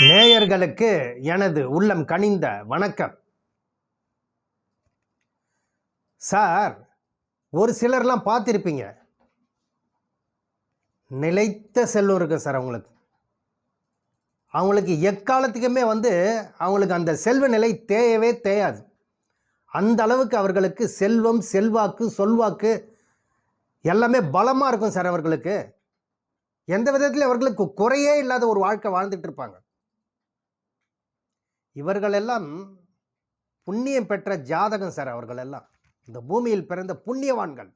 நேயர்களுக்கு எனது உள்ளம் கனிந்த வணக்கம். சார் ஒரு சிலர்லாம் பார்த்துருப்பீங்க. நிலைத்த செல்வம் இருக்கும் சார் அவங்களுக்கு. அவங்களுக்கு எக்காலத்துக்குமே வந்து அவங்களுக்கு அந்த செல்வ நிலை தேயவே தேயாது. அந்த அளவுக்கு அவர்களுக்கு செல்வம் செல்வாக்கு சொல்வாக்கு எல்லாமே பலமாக இருக்கும் சார் அவர்களுக்கு. எந்த விதத்தில் அவர்களுக்கு குறையே இல்லாத ஒரு வாழ்க்கை வாழ்ந்துட்டு இருப்பாங்க. இவர்களெல்லாம் புண்ணியம் பெற்ற ஜாதகம் சார் அவர்கள் எல்லாம் இந்த பூமியில் பிறந்த புண்ணியவான்கள்.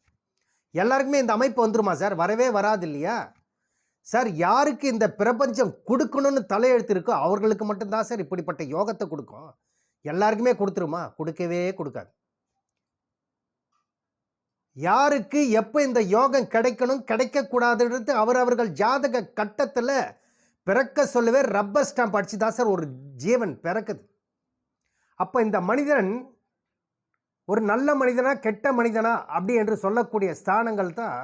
எல்லாருக்குமே இந்த அமைப்பு வந்துருமா சார்? வரவே வராது இல்லையா சார் யாருக்கு இந்த பிரபஞ்சம் கொடுக்கணும்னு தலையெழுத்து இருக்கோ அவர்களுக்கு மட்டும்தான் சார் இப்படிப்பட்ட யோகத்தை கொடுக்கும். எல்லாருக்குமே கொடுத்துருமா? கொடுக்கவே கொடுக்காது. யாருக்கு எப்போ இந்த யோகம் கிடைக்கணும்? கிடைக்கக்கூடாதுன்றது அவரவர்கள் ஜாதக கட்டத்தில் பிறக்க சொல்லவே ரப்பர் ஸ்டாம்ப் அடிச்சு தான் சார் ஒரு ஜீவன் பிறக்குது. அப்போ இந்த மனிதன் ஒரு நல்ல மனிதனா கெட்ட மனிதனா அப்படி என்று சொல்லக்கூடிய ஸ்தானங்கள் தான்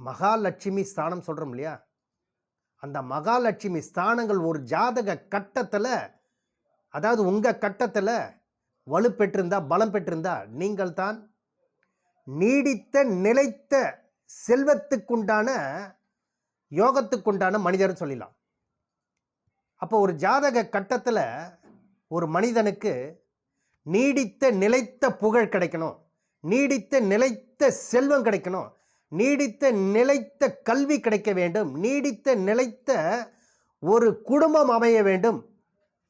மகாலட்சுமி ஸ்தானம் சொல்கிறோம் இல்லையா? அந்த மகாலட்சுமி ஸ்தானங்கள் ஒரு ஜாதக கட்டத்தில் அதாவது உங்கள் கட்டத்தில் வலுப்பெற்றிருந்தா பலம் பெற்றிருந்தா நீங்கள் தான் நீடித்த நிலைத்த செல்வத்துக்குண்டான யோகத்துக்குண்டான மனிதர்னு சொல்லிடலாம். அப்போ ஒரு ஜாதக கட்டத்தில் ஒரு மனிதனுக்கு நீடித்த நிலைத்த புகழ் கிடைக்கணும். நீடித்த நிலைத்த செல்வம் கிடைக்கணும். நீடித்த நிலைத்த கல்வி கிடைக்க வேண்டும். நீடித்த நிலைத்த ஒரு குடும்பம் அமைய வேண்டும்.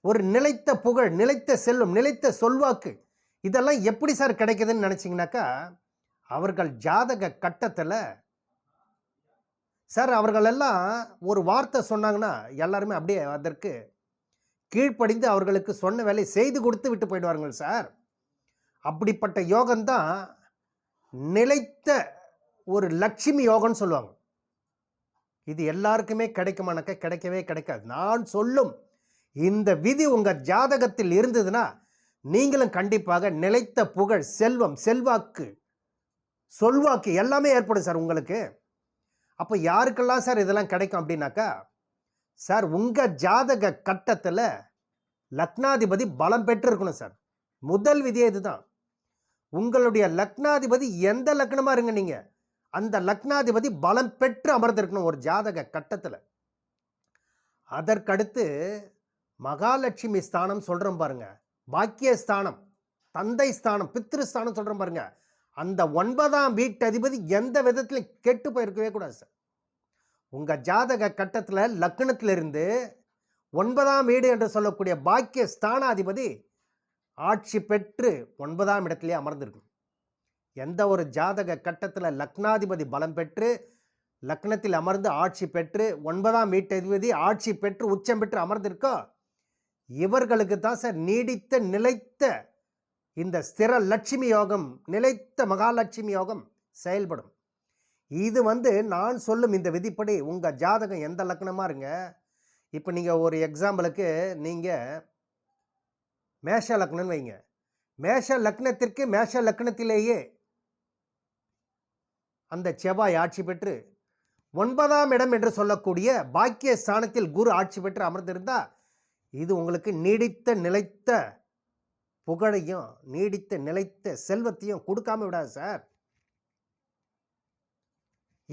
ஒரு நிலைத்த புகழ் நிலைத்த செல்வம் நிலைத்த சொல்வாக்கு இதெல்லாம் எப்படி சார் கிடைக்குதுன்னு நினச்சிங்கனாக்கா அவர்கள் ஜாதக கட்டத்தில் சார் அவர்களெல்லாம் ஒரு வார்த்தை சொன்னாங்கன்னா எல்லாருமே அப்படியே அதற்கு கீழ்ப்படிந்து அவர்களுக்கு சொன்ன வேலையை செய்து கொடுத்து விட்டு போயிடுவார்கள் சார். அப்படிப்பட்ட யோகம்தான் நிலைத்த ஒரு லட்சுமி யோகம்னு சொல்லுவாங்க. இது எல்லாருக்குமே கிடைக்குமானாக்க கிடைக்கவே கிடைக்காது. நான் சொல்லும் இந்த விதி உங்கள் ஜாதகத்தில் இருந்ததுன்னா நீங்களும் கண்டிப்பாக நிலைத்த புகழ் செல்வம் செல்வாக்கு சொல்வாக்கு எல்லாமே ஏற்படும் சார் உங்களுக்கு. அப்போ யாருக்கெல்லாம் சார் இதெல்லாம் கிடைக்கும் அப்படின்னாக்கா சார் உங்கள் ஜாதக கட்டத்தில் லக்னாதிபதி பலம் பெற்று இருக்கணும் சார். முதல் விதியே இதுதான். உங்களுடைய லக்னாதிபதி எந்த லக்னமாக இருங்க நீங்கள் அந்த லக்னாதிபதி பலம் பெற்று அமர்ந்திருக்கணும் ஒரு ஜாதக கட்டத்தில். அதற்கடுத்து மகாலட்சுமி ஸ்தானம் சொல்கிறோம் பாருங்க. பாக்கிய ஸ்தானம் தந்தை ஸ்தானம் பித்ருஸ்தானம் சொல்கிறோம் பாருங்கள் அந்த ஒன்பதாம் வீட்டு அதிபதி எந்த விதத்தில் கெட்டு போயிருக்கவே கூடாது சார். உங்கள் ஜாதக கட்டத்தில் லக்னத்திலிருந்து ஒன்பதாம் வீடு என்று சொல்லக்கூடிய பாக்கிய ஸ்தானாதிபதி ஆட்சி பெற்று ஒன்பதாம் இடத்திலே அமர்ந்திருக்கும். எந்த ஒரு ஜாதக கட்டத்தில் லக்னாதிபதி பலம் பெற்று லக்னத்தில் அமர்ந்து ஆட்சி பெற்று ஒன்பதாம் வீட்டதிபதி ஆட்சி பெற்று உச்சம் பெற்று அமர்ந்திருக்கோ இவர்களுக்கு தான் சார் நீடித்த நிலைத்த இந்த ஸ்திர லட்சுமி யோகம் நிலைத்த மகாலட்சுமி யோகம் செயல்படும். இது வந்து நான் சொல்லும் இந்த விதிப்படி உங்கள் ஜாதகம் எந்த லக்னமாக இருங்க. இப்போ நீங்கள் ஒரு எக்ஸாம்பிளுக்கு நீங்கள் மேஷ லக்னம்னு வைங்க. மேஷ லக்னத்திற்கு மேஷ லக்னத்திலேயே அந்த செவ்வாய் ஆட்சி பெற்று ஒன்பதாம் இடம் என்று சொல்லக்கூடிய பாக்கிய ஸ்தானத்தில் குரு ஆட்சி பெற்று அமர்ந்திருந்தால் இது உங்களுக்கு நீடித்த நிலைத்த புகழையும் நீடித்த நிலைத்த செல்வத்தையும் கொடுக்காம விடாது சார்.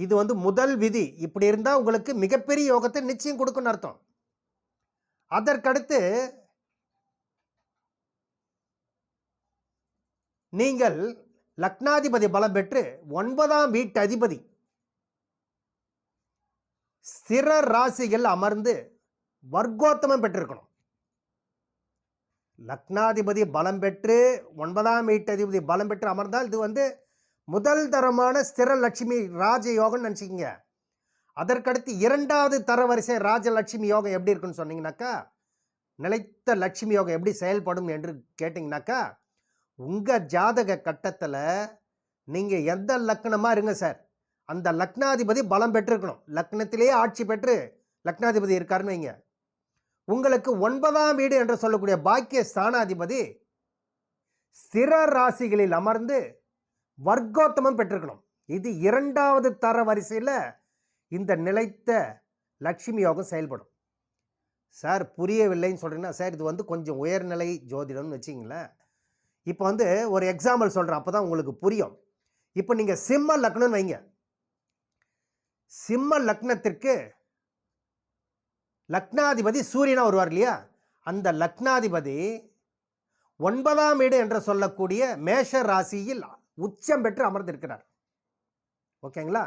இது வந்து முதல் விதி. இப்படி இருந்தால் உங்களுக்கு மிகப்பெரிய யோகத்தை நிச்சயம் கொடுக்குன்னு அர்த்தம். அதற்கடுத்து நீங்கள் லக்னாதிபதி பலம் பெற்று ஒன்பதாம் வீட்டு அதிபதி. ஸ்திர ராசிகள் அமர்ந்து வர்க்கோத்தமம் பெற்றிருக்கணும். லக்னாதிபதி பலம் பெற்று ஒன்பதாம் வீட்டதிபதி பலம் பெற்று அமர்ந்தால் இது வந்து முதல் தரமான ஸ்திர லட்சுமி ராஜ யோகம்னு நினச்சிக்கிங்க. அதற்கடுத்து இரண்டாவது தரவரிசை ராஜலட்சுமி யோகம் எப்படி இருக்குன்னு சொன்னீங்கன்னாக்கா நிலைத்த லட்சுமி யோகம் எப்படி செயல்படும் என்று கேட்டிங்கனாக்கா உங்கள் ஜாதக கட்டத்தில் நீங்கள் எந்த லக்னமாக இருங்க சார். அந்த லக்னாதிபதி பலம் பெற்றிருக்கணும். லக்னத்திலேயே ஆட்சி பெற்று லக்னாதிபதி இருக்காருன்னு வைங்க. உங்களுக்கு ஒன்பதாம் வீடு என்று சொல்லக்கூடிய பாக்கிய ஸ்தானாதிபதி சிற ராசிகளில் அமர்ந்து வர்க்கோத்தமம் பெற்றிருக்கணும். இது இரண்டாவது தர வரிசையில் இந்த நிலைத்த லக்ஷ்மி யோகம் செயல்படும். சார் புரியவில்லைன்னு சொல்கிறீங்கன்னா சார் இது வந்து கொஞ்சம் உயர்நிலை ஜோதிடம்னு வச்சிங்களேன் இப்போ வந்து ஒரு எக்ஸாம்பிள் சொல்கிறேன் அப்போ தான் உங்களுக்கு புரியும். இப்போ நீங்கள் சிம்ம லக்னம்னு வைங்க. சிம்ம லக்னத்திற்கு லக்னாதிபதி சூரியனா வருவார் இல்லையா? அந்த லக்னாதிபதி ஒன்பதாம் வீடு என்று சொல்லக்கூடிய மேஷ ராசியில் உச்சம் பெற்று அமர்ந்திருக்கிறார். ஓகேங்களா?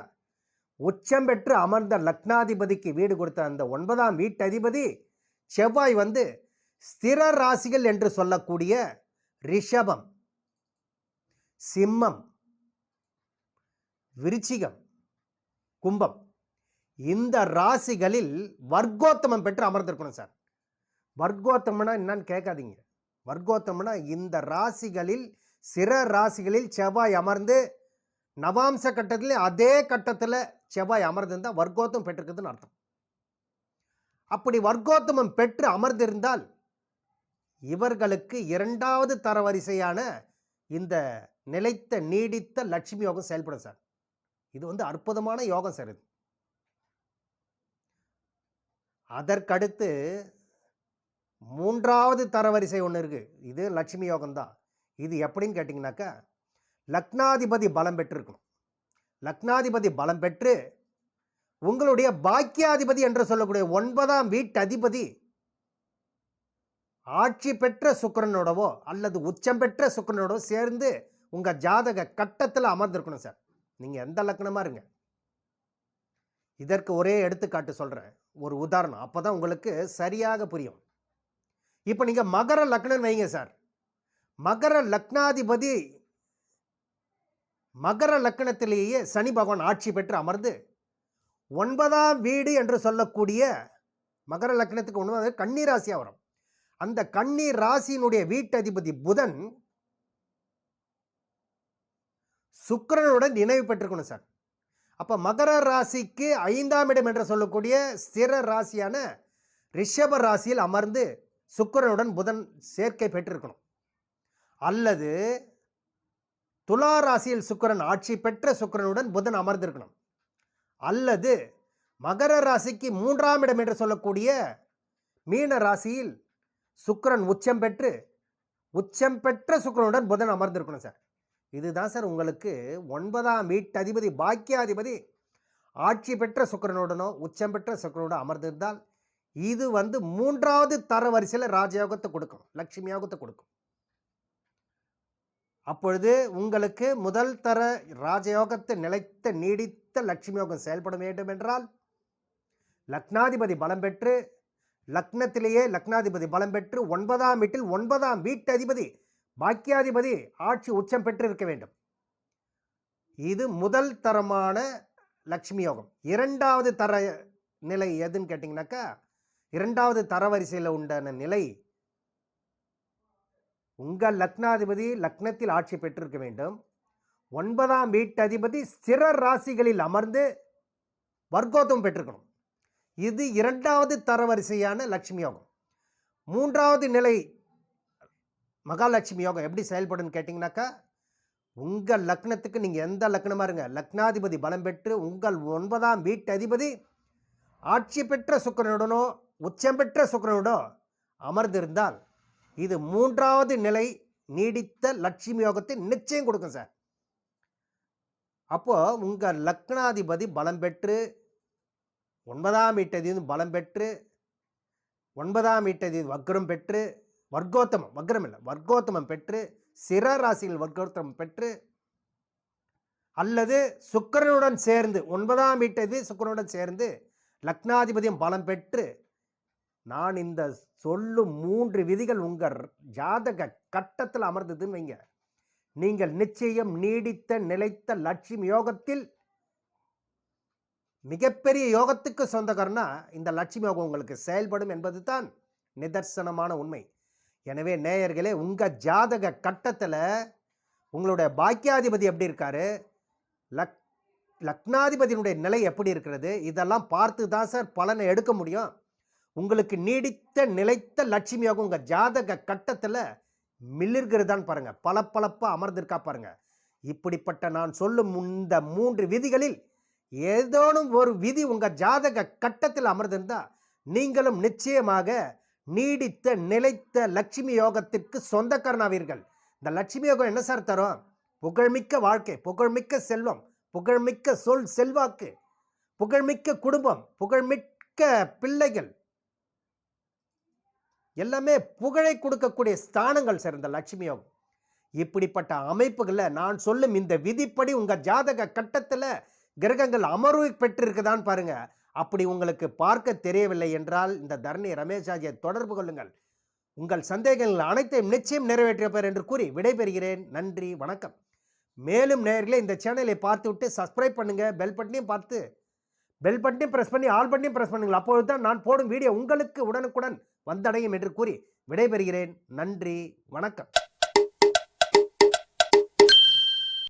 உச்சம் பெற்று அமர்ந்த லக்னாதிபதிக்கு வீடு கொடுத்த அந்த ஒன்பதாம் வீட்டதிபதி செவ்வாய் வந்து ஸ்திர ராசிகள் என்று சொல்லக்கூடிய ரிஷபம் சிம்மம் விருச்சிகம் கும்பம். இந்த ராசிகளில் வர்க்கோத்தமம் பெற்று அமர்ந்திருக்கணும் சார். வர்க்கோத்தமனா என்னன்னு கேட்காதீங்க. வர்க்கோத்தமனா இந்த ராசிகளில் சிற ராசிகளில் செவ்வாய் அமர்ந்து நவாம்ச கட்டத்தில் அதே கட்டத்தில் செவ்வாய் அமர்ந்திருந்தால் வர்க்கோத்தம் பெற்றிருக்குதுன்னு அர்த்தம். அப்படி வர்க்கோத்தமம் பெற்று அமர்ந்திருந்தால் இவர்களுக்கு இரண்டாவது தரவரிசையான இந்த நிலைத்த நீடித்த லட்சுமி யோகம் செயல்படும் சார். இது வந்து அற்புதமான யோகம் சார் இது. அதற்கடுத்து மூன்றாவது தரவரிசை ஒன்று இருக்குது இது லட்சுமி யோகம்தான் இது எப்படின்னு கேட்டிங்கனாக்கா லக்னாதிபதி பலம் பெற்றிருக்கணும். லக்னாதிபதி பலம் பெற்று உங்களுடைய பாக்கியாதிபதி என்று சொல்லக்கூடிய ஒன்பதாம் வீட்டதிபதி ஆட்சி பெற்ற சுக்கரனோடவோ அல்லது உச்சம் பெற்ற சுக்கரனோடவோ சேர்ந்து உங்கள் ஜாதக கட்டத்தில் அமர்ந்திருக்கணும் சார். நீங்கள் எந்த லக்னமாக இருங்க. இதற்கு ஒரே எடுத்துக்காட்டு சொல்கிறேன் ஒரு உதாரணம். அப்போ தான் உங்களுக்கு சரியாக புரியும். இப்போ நீங்கள் மகர லக்னம் வைங்க சார். மகர லக்னாதிபதி மகர லக்னத்திலேயே சனி பகவான் ஆட்சி பெற்று அமர்ந்து ஒன்பதாம் வீடு என்று சொல்லக்கூடிய மகர லக்னத்துக்கு ஒன்று கன்னி ராசியாக வரும் அந்த கன்னி ராசியினுடைய வீட்டதிபதி புதன் சுக்கரனுடன் நினைவு பெற்றுக்கணும் சார். அப்போ மகர ராசிக்கு ஐந்தாம் இடம் என்று சொல்லக்கூடிய ஸ்திர ராசியான ரிஷப ராசியில் அமர்ந்து சுக்கிரனுடன் புதன் சேர்க்கை பெற்றிருக்கணும். அல்லது துலா ராசியில் சுக்கிரன் ஆட்சி பெற்ற சுக்கிரனுடன் புதன் அமர்ந்திருக்கணும். அல்லது மகர ராசிக்கு மூன்றாம் இடம் என்று சொல்லக்கூடிய மீன ராசியில் சுக்கிரன் உச்சம் பெற்று உச்சம் பெற்ற சுக்கிரனுடன் புதன் அமர்ந்திருக்கணும் சார். இதுதான் சார் உங்களுக்கு ஒன்பதாம் வீட்டதிபதி பாக்கியாதிபதி ஆட்சி பெற்ற சுக்கிரனுடனோ உச்சம் பெற்ற சுக்கரனோட அமர்ந்திருந்தால் இது வந்து மூன்றாவது தர வரிசையில் ராஜயோகத்தை கொடுக்கும் லட்சுமி யோகத்தை கொடுக்கும். அப்பொழுது உங்களுக்கு முதல் தர ராஜயோகத்தை நிலைத்த நீடித்த லட்சுமி யோகம் செயல்பட வேண்டும் என்றால் லக்னாதிபதி பலம் பெற்று லக்னத்திலேயே லக்னாதிபதி பலம் பெற்று ஒன்பதாம் வீட்டில் ஒன்பதாம் வீட்டதிபதி பாக்கியாதிபதி ஆட்சி உச்சம் பெற்று இருக்க வேண்டும். இது முதல் தரமான லக்ஷ்மி யோகம். இரண்டாவது தர நிலை எதுன்னு கேட்டிங்கனாக்கா இரண்டாவது தரவரிசையில் உண்டான நிலை உங்கள் லக்னாதிபதி லக்னத்தில் ஆட்சி பெற்றிருக்க வேண்டும். ஒன்பதாம் வீட்டதிபதி ஸ்திர ராசிகளில் அமர்ந்து வர்க்கோத்தம் பெற்றிருக்கணும். இது இரண்டாவது தரவரிசையான லக்ஷ்மி யோகம். மூன்றாவது நிலை மகாலட்சுமி யோகம் எப்படி செயல்படுன்னு கேட்டிங்கனாக்கா உங்கள் லக்னத்துக்கு நீங்கள் எந்த லக்னமாக இருங்க லக்னாதிபதி பலம் பெற்று உங்கள் ஒன்பதாம் வீட்டு அதிபதி ஆட்சி பெற்ற சுக்கரனுடனோ உச்சம் பெற்ற சுக்கிரனுடனோ அமர்ந்திருந்தால் இது மூன்றாவது நிலை நீடித்த லட்சுமி யோகத்தை நிச்சயம் கொடுக்கும் சார். அப்போது உங்கள் லக்னாதிபதி பலம் பெற்று ஒன்பதாம் வீட்டதிபதி பலம் பெற்று ஒன்பதாம் வீட்டதிபதி வக்ரம் பெற்று வர்க்கோத்தமம் வக்ரம் இல்லை வர்க்கோத்தமம் பெற்று சிற ராசியில் வர்க்கோத்தமம் பெற்று அல்லது சுக்கரனுடன் சேர்ந்து ஒன்பதாம் வீட்டது சுக்கிரனுடன் சேர்ந்து லக்னாதிபதியும் பலம் பெற்று நான் இந்த சொல்லும் மூன்று விதிகள் உங்கள் ஜாதக கட்டத்தில் அமர்ந்ததுன்னு வைங்க. நீங்கள் நிச்சயம் நீடித்த நிலைத்த லட்சுமி யோகத்தில் மிகப்பெரிய யோகத்துக்கு சொந்தக்காரனா இந்த லட்சுமி யோகம் உங்களுக்கு செயல்படும் என்பது தான் நிதர்சனமான உண்மை. எனவே நேயர்களே உங்கள் ஜாதக கட்டத்தில் உங்களுடைய பாக்கியாதிபதி எப்படி இருக்காரு? லக் லக்னாதிபதியினுடைய நிலை எப்படி இருக்கிறது? இதெல்லாம் பார்த்து தான் சார் பலனை எடுக்க முடியும். உங்களுக்கு நீடித்த நிலைத்த லட்சுமி யோகம் உங்கள் ஜாதக கட்டத்தில் மில்லிருக்கிறதான்னு பாருங்கள் பளபளப்பாக அமர்ந்திருக்கா பாருங்கள் இப்படிப்பட்ட நான் சொல்லும் இந்த மூன்று விதிகளில் ஏதோனும் ஒரு விதி உங்கள் ஜாதக கட்டத்தில் அமர்ந்திருந்தால் நீங்களும் நிச்சயமாக நீடித்த நிலைத்த லட்சுமி யோகத்திற்கு சொந்தக்காரனாவீர்கள். இந்த லட்சுமி யோகம் என்ன சார் தரும்? புகழ்மிக்க வாழ்க்கை புகழ்மிக்க செல்வம் புகழ்மிக்க சொல் செல்வாக்கு புகழ்மிக்க குடும்பம் புகழ்மிக்க பிள்ளைகள். எல்லாமே புகழை கொடுக்கக்கூடிய ஸ்தானங்கள் சார் இந்த லட்சுமி யோகம். இப்படிப்பட்ட அமைப்புகளை நான் சொல்லும் இந்த விதிப்படி உங்கள் ஜாதக கட்டத்தில் கிரகங்கள் அமர்வு பெற்றிருக்குதான்னு பாருங்கள் அப்படி உங்களுக்கு பார்க்க தெரியவில்லை என்றால் இந்த தரணி ரமேஷ் ஆகிய தொடர்பு கொள்ளுங்கள். உங்கள் சந்தேகங்கள் அனைத்தையும் நிச்சயம் நிறைவேற்றியப்பர் என்று கூறி விடைபெறுகிறேன். நன்றி வணக்கம். மேலும் நேயர்களே இந்த சேனலை பார்த்துவிட்டு சப்ஸ்கிரைப் பண்ணுங்கள் பெல் பட்டனையும் பார்த்து பெல் பட்டனையும் ப்ரெஸ் பண்ணி ஆல் பட்டனையும் ப்ரெஸ் பண்ணுங்கள். அப்பொழுது தான் நான் போடும் வீடியோ உங்களுக்கு உடனுக்குடன் வந்தடையும் என்று கூறி விடைபெறுகிறேன். நன்றி வணக்கம்.